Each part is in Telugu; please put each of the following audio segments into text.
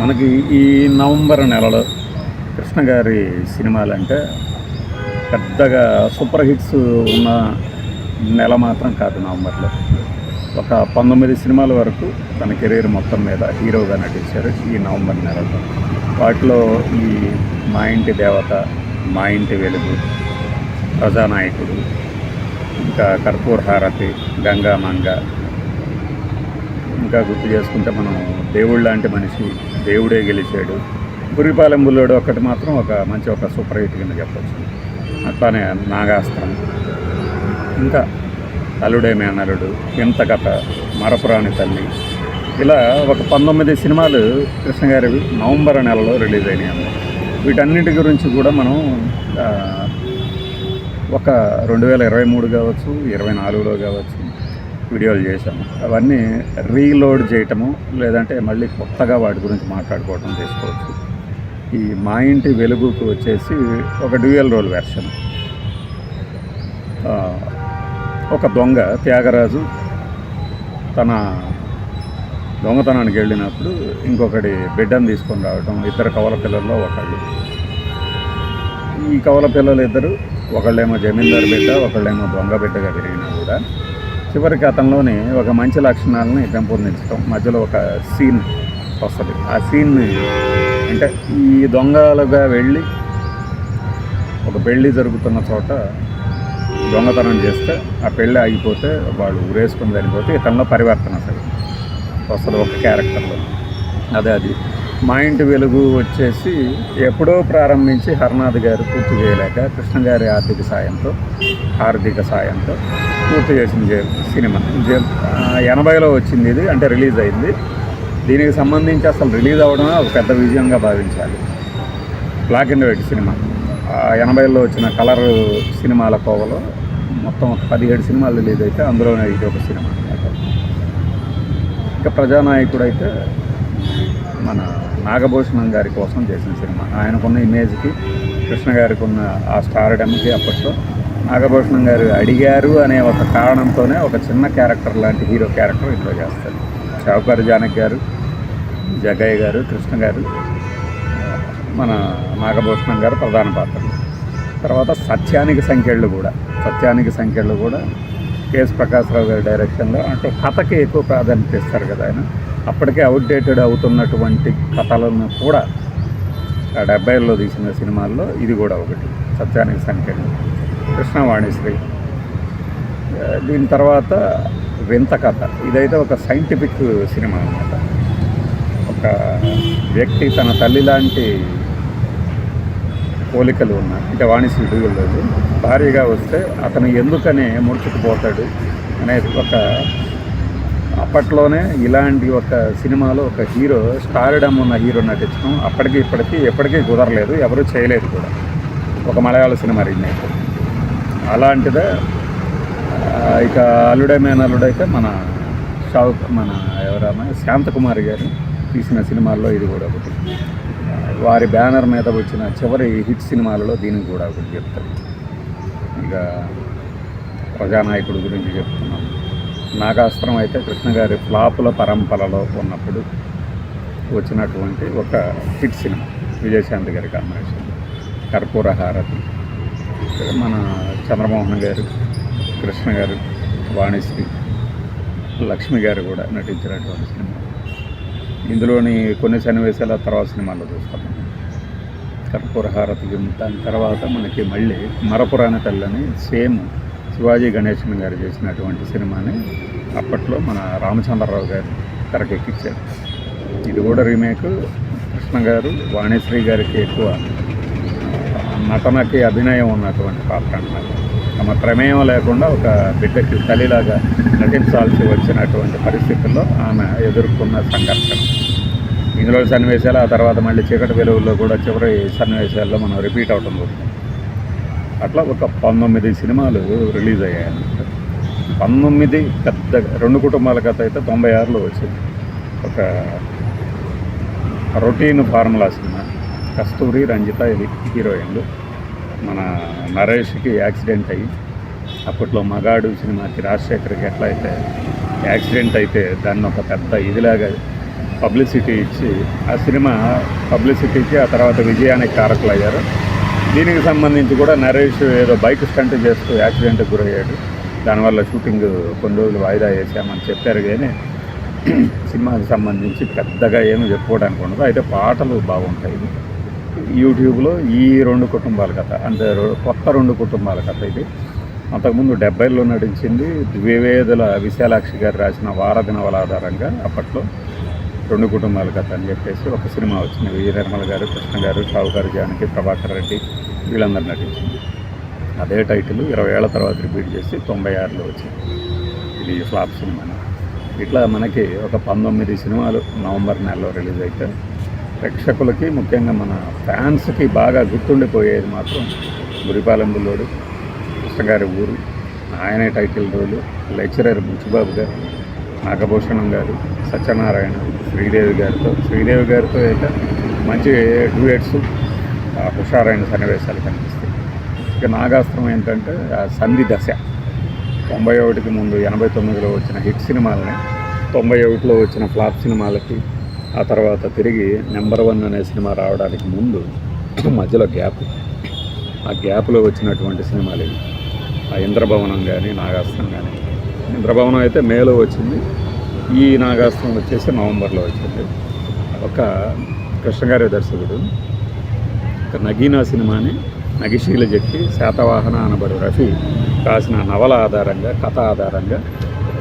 మనకి ఈ నవంబర్ నెలలో కృష్ణ గారి సినిమాలంటే పెద్దగా సూపర్ హిట్స్ ఉన్న నెల మాత్రం కాదు నవంబర్లో. ఒక పంతొమ్మిది సినిమాల వరకు తన కెరీర్ మొత్తం మీద హీరోగా నటించారు ఈ నవంబర్ నెలలో. వాటిలో ఈ మా ఇంటి దేవత మా ఇంటి వెలుగు ప్రజానాయకుడు ఇంకా కర్పూర్ హారతి గంగా మంగ ఇంకా గుర్తు చేసుకుంటే మనం దేవుడు లాంటి మనిషి దేవుడే గెలిచాడు. గురిపాలెం బుల్లోడు ఒక్కటి మాత్రం ఒక మంచి ఒక సూపర్ హిట్ కింద చెప్పచ్చు. అట్లానే నాగాస్త్రం. ఇంకా అల్లుడే మేనలుడు ఇంత కథ మరపురాని తల్లి. ఇలా ఒక పంతొమ్మిది సినిమాలు కృష్ణగారి నవంబర్ నెలలో రిలీజ్ అయినాయి వీటన్నిటి గురించి కూడా మనం ఒక రెండు వేల ఇరవై మూడు కావచ్చు ఇరవై నాలుగులో కావచ్చు వీడియోలు చేశాము అవన్నీ రీలోడ్ చేయటము లేదంటే మళ్ళీ కొత్తగా వాటి గురించి మాట్లాడుకోవటం చేసుకోవచ్చు. ఈ మా ఇంటి వెలుగుకు వచ్చేసి ఒక డ్యూయల్ రోల్ వెర్షన్. ఒక దొంగ త్యాగరాజు తన దొంగతనానికి వెళ్ళినప్పుడు ఇంకొకటి బిడ్డను తీసుకొని రావటం ఇద్దరు కవల పిల్లల్లో ఒకళ్ళు. ఈ కవల పిల్లలు ఇద్దరు ఒకళ్ళేమో జమీందారు బిడ్డ ఒకళ్ళేమో దొంగ బిడ్డగా పెరిగినా కూడా చివరికి అతనిలోని ఒక మంచి లక్షణాలని పెంపొందించడం మధ్యలో ఒక సీన్ వస్తుంది. ఆ సీన్ని అంటే ఈ దొంగలుగా వెళ్ళి ఒక పెళ్ళి జరుగుతున్న చోట దొంగతనం చేస్తే ఆ పెళ్ళి ఆగిపోతే వాళ్ళు ఊరేసుకుని చనిపోతే ఇతనిలో పరివర్తన అసలు వస్తుంది ఒక క్యారెక్టర్లో. అదే అది. మా ఇంటి వెలుగు వచ్చేసి ఎప్పుడో ప్రారంభించి హర్నాథ్ గారు పూర్తి చేయలేక కృష్ణ గారి ఆర్థిక సాయంతో ఆర్థిక సాయంతో పూర్తి చేసిన సినిమా. ఎనభైలో వచ్చింది ఇది అంటే రిలీజ్ అయింది. దీనికి సంబంధించి అసలు రిలీజ్ అవడమే ఒక పెద్ద విజయంగా భావించాలి. బ్లాక్ అండ్ వైట్ సినిమా. ఆ ఎనభైలో వచ్చిన కలర్ సినిమాల కోవలో మొత్తం పదిహేడు సినిమాలు రిలీజ్ అయితే అందులోనే ఇది ఒక సినిమా. ఇంకా ప్రజానాయకుడు అయితే మన నాగభూషణం గారి కోసం చేసిన సినిమా. ఆయనకున్న ఇమేజ్కి కృష్ణ గారికి ఉన్న ఆ స్టార్డమ్కి అప్పట్లో నాగభూషణం గారు అడిగారు అనే ఒక కారణంతోనే ఒక చిన్న క్యారెక్టర్ లాంటి హీరో క్యారెక్టర్ ఇంట్లో చేస్తారు. షావుకారు జానక్ గారు జగయ్య గారు కృష్ణ గారు మన నాగభూషణం గారు ప్రధాన పాత్రలు. తర్వాత సత్యానికి సంఖ్యళ్ళు కూడా సత్యానికి సంఖ్యళ్ళు కూడా కేఎస్ ప్రకాశ్రావు గారి డైరెక్షన్లో అంటే కథకి ఎక్కువ ప్రాధాన్యత ఇస్తారు కదా ఆయన. అప్పటికే అవుట్డేటెడ్ అవుతున్నటువంటి కథలను కూడా డెబ్బైల్లో తీసిన సినిమాల్లో ఇది కూడా ఒకటి. సత్యానికి సంకేతం. కృష్ణవాణిశ్రీ దీని తర్వాత వింత కథ. ఇదైతే ఒక సైంటిఫిక్ సినిమా అన్నమాట. ఒక వ్యక్తి తన తల్లి లాంటి పోలికలు ఉన్నాయి. అంటే వాణిశ్రీ డూగుల్లోకి భారీగా వస్తే అతను ఎందుకనే ముడుచుకుపోతాడు అనేది ఒక అప్పట్లోనే ఇలాంటి ఒక సినిమాలో ఒక హీరో స్టార్డమ్ ఉన్న హీరో నటించడం అప్పటికి ఇప్పటికీ ఎప్పటికీ కుదరలేదు ఎవరూ చేయలేదు కూడా. ఒక మలయాళ సినిమా రీమేక్ అలాంటిదే ఇక అల్లుడే మేనల్లుడైతే మన షావుక్ మన ఎవరన్నా శాంతకుమారి గారు తీసిన సినిమాల్లో ఇది కూడా ఒకటి. వారి బ్యానర్ మీద వచ్చిన చివరి హిట్ సినిమాలలో దీనికి కూడా ఒకటి చెప్తారు. ఇక ప్రజానాయకుడు గురించి చెప్తున్నాం. నాగాస్త్రం అయితే కృష్ణగారి ఫ్లాపుల పరంపరలో ఉన్నప్పుడు వచ్చినటువంటి ఒక హిట్ సినిమా విజయశాంతి గారి కాంబినేషన్ కర్పూర హారతి. మన చంద్రమోహన్ గారు కృష్ణ గారు వాణిశ్రీ లక్ష్మి గారు కూడా నటించినటువంటి సినిమా. ఇందులోని కొన్ని సన్నివేశాల తర్వాత సినిమాల్లో చూస్తాం. కర్పూర హారతి దాని తర్వాత మనకి మళ్ళీ మరపురాని తల్లని సేమ్ శివాజీ గణేశన్ గారు చేసినటువంటి సినిమాని అప్పట్లో మన రామచంద్రరావు గారు తెరకెక్కించారు ఇది కూడా రీమేక్. కృష్ణ గారు వాణిశ్రీ గారికి ఎక్కువ నటనకి అభినయం ఉన్నటువంటి పాత్ర అన్నమాట. తమ ప్రమేయం లేకుండా ఒక బిడ్డకి తల్లిలాగా నటించాల్సి వచ్చినటువంటి పరిస్థితుల్లో ఆమె ఎదుర్కొన్న సంఘర్షణ. ఇందులో సన్నివేశాలు ఆ తర్వాత మళ్ళీ చీకటి వెలుగుల్లో కూడా చివరి సన్నివేశాల్లో మనం రిపీట్ అవటం జరుగుతుంది. అట్లా ఒక పంతొమ్మిది సినిమాలు రిలీజ్ అయ్యాయి. అన్నమాట పంతొమ్మిది పెద్ద రెండు కుటుంబాల కథ అయితే తొంభై ఆరులో వచ్చింది. ఒక routine formula cinema. Kasthuri Ranjitha ఇది హీరోయిన్లు. మన నరేష్కి యాక్సిడెంట్ అయ్యి అప్పట్లో మగాడు సినిమాకి రాజశేఖర్కి ఎట్లా అయితే యాక్సిడెంట్ అయితే దాన్ని ఒక పెద్ద ఇదిలాగా పబ్లిసిటీ ఇచ్చి ఆ సినిమా పబ్లిసిటీకి ఆ తర్వాత విజయానికి కారకులు అయ్యారు దీనికి సంబంధించి కూడా నరేష్ ఏదో బైక్ స్టంట్ చేస్తూ యాక్సిడెంట్ గురయ్యాడు. దానివల్ల షూటింగ్ కొన్ని రోజులు వాయిదా వేసామని చెప్పారు కానీ సినిమాకి సంబంధించి పెద్దగా ఏమి చెప్పుకోవడానికి ఉండదు. అయితే పాటలు బాగుంటాయి. యూట్యూబ్లో ఈ రెండు కుటుంబాల కథ అంటే కొత్త రెండు కుటుంబాల కథ ఇది. అంతకుముందు డెబ్బైలో నటించింది ద్వివేదుల విశాలాక్షి గారు రాసిన వారధినవల ఆధారంగా అప్పట్లో రెండు కుటుంబాల కథ అని చెప్పేసి ఒక సినిమా వచ్చింది. విజయ నిర్మల్ గారు కృష్ణ గారు షావు గారు జానకి ప్రభాకర్ రెడ్డి. వీళ్ళందరూ నటించింది. అదే టైటిల్ ఇరవై ఏళ్ళ తర్వాత రిపీట్ చేసి తొంభై ఆరులో వచ్చింది. ఇది ఫ్లాప్ సినిమా. ఇట్లా మనకి ఒక పంతొమ్మిది సినిమాలు నవంబర్ నెలలో రిలీజ్ అయితే ప్రేక్షకులకి ముఖ్యంగా మన ఫ్యాన్స్కి బాగా గుర్తుండిపోయేది మాత్రం గురిపాలెం బుల్లోడు కృష్ణగారి ఊరు ఆయనే టైటిల్ రోలు లెక్చరర్ బుచ్చుబాబు గారు నాగభూషణం గారు సత్యనారాయణ శ్రీదేవి గారితో. శ్రీదేవి గారితో అయితే మంచి డ్యూయట్స్ హుషారైన సన్నివేశాలు కనిపిస్తాయి. ఇక నాగాస్త్రం ఏంటంటే ఆ సంధి దశ. తొంభై ఒకటికి ముందు ఎనభై తొమ్మిదిలో వచ్చిన హిట్ సినిమాలని తొంభై ఒకటిలో వచ్చిన ఫ్లాప్ సినిమాలకి ఆ తర్వాత తిరిగి నెంబర్ వన్ అనే సినిమా రావడానికి ముందు మధ్యలో గ్యాప్. ఆ గ్యాప్లో వచ్చినటువంటి సినిమాలు ఇవి. ఆ ఇంద్రభవనం కానీ నాగాస్త్రం కానీ ఇంద్రభవనం అయితే మేలో వచ్చింది. ఈ నాగాస్త్రం వచ్చేసి నవంబర్లో వచ్చింది. ఒక కృష్ణగారి దర్శకుడు నగీనా సినిమాని నగిశీల జట్టి శాతవాహన అనబడు రఫీ రాసిన నవల ఆధారంగా కథ ఆధారంగా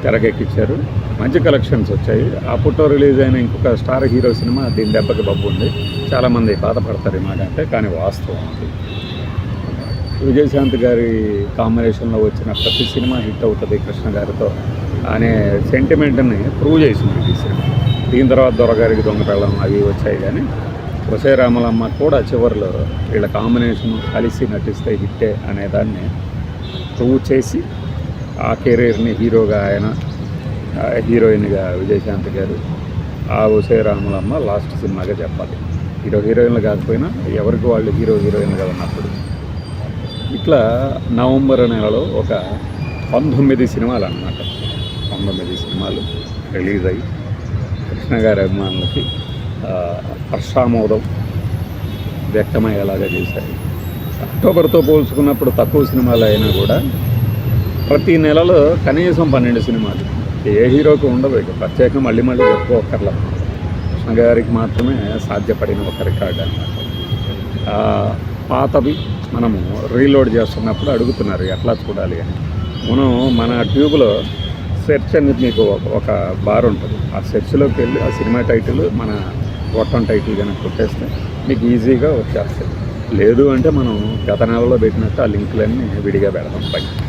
తెరకెక్కించారు మంచి కలెక్షన్స్ వచ్చాయి. ఆ పుట్టో రిలీజ్ అయిన ఇంకొక స్టార్ హీరో సినిమా దీని దెబ్బకి బబ్బు ఉంది. చాలామంది బాధపడతారు ఈ మాట అంటే కానీ వాస్తవం అది. విజయశాంతి గారి కాంబినేషన్లో వచ్చిన ప్రతి సినిమా హిట్ అవుతుంది కృష్ణ గారితో. అనే సెంటిమెంట్ని ప్రూవ్ చేసింది ఈ సినిమా. దీని తర్వాత దొరగారికి దొంగ పెళ్ళం అవి వచ్చాయి కానీ వసే రామలమ్మ కూడా చివరిలో వీళ్ళ కాంబినేషన్ కలిసి నటిస్తే హిట్టే అనే దాన్ని ప్రూవ్ చేసి ఆ కెరీర్ని హీరోగా ఆయన హీరోయిన్గా విజయశాంతి గారు ఆ వసే రాములమ్మ లాస్ట్ సినిమాగా చెప్పాలి. హీరో హీరోయిన్లు కాకపోయినా ఎవరికి వాళ్ళు హీరో హీరోయిన్గా ఉన్నప్పుడు. ఇట్లా నవంబర్ నెలలో ఒక పంతొమ్మిది సినిమాలు అన్నమాట పంతొమ్మిది సినిమాలు రిలీజ్ అయ్యి కృష్ణ గారి అభిమానులకి హర్షామోదం వ్యక్తమయ్యేలాగా చేశారు అక్టోబర్తో పోల్చుకున్నప్పుడు తక్కువ సినిమాలు అయినా కూడా ప్రతి నెలలో కనీసం పన్నెండు సినిమాలు. ఏ హీరోకి ఉండవు ఇక. ప్రత్యేకం మళ్ళీ మళ్ళీ చెప్పుకోకర్లా కృష్ణ గారికి మాత్రమే సాధ్యపడిన ఒక రికార్డ్ అన్నమాట. పాతవి మనము రీలోడ్ చేస్తున్నప్పుడు అడుగుతున్నారు ఎట్లా చూడాలి అని. మనం మన ట్యూబ్లో సెర్చ్ అనేది మీకు ఒక- ఒక బార్ ఉంటుంది. ఆ సెర్చ్లోకి వెళ్ళి ఆ సినిమా టైటిల్ మన గొట్టం టైటిల్ కనుక కొట్టేస్తే మీకు ఈజీగా వచ్చేస్తాయి. లేదు అంటే మనం గత నెలలో పెట్టినట్టు ఆ లింకులన్నీ విడిగా పెడతాం. పైకి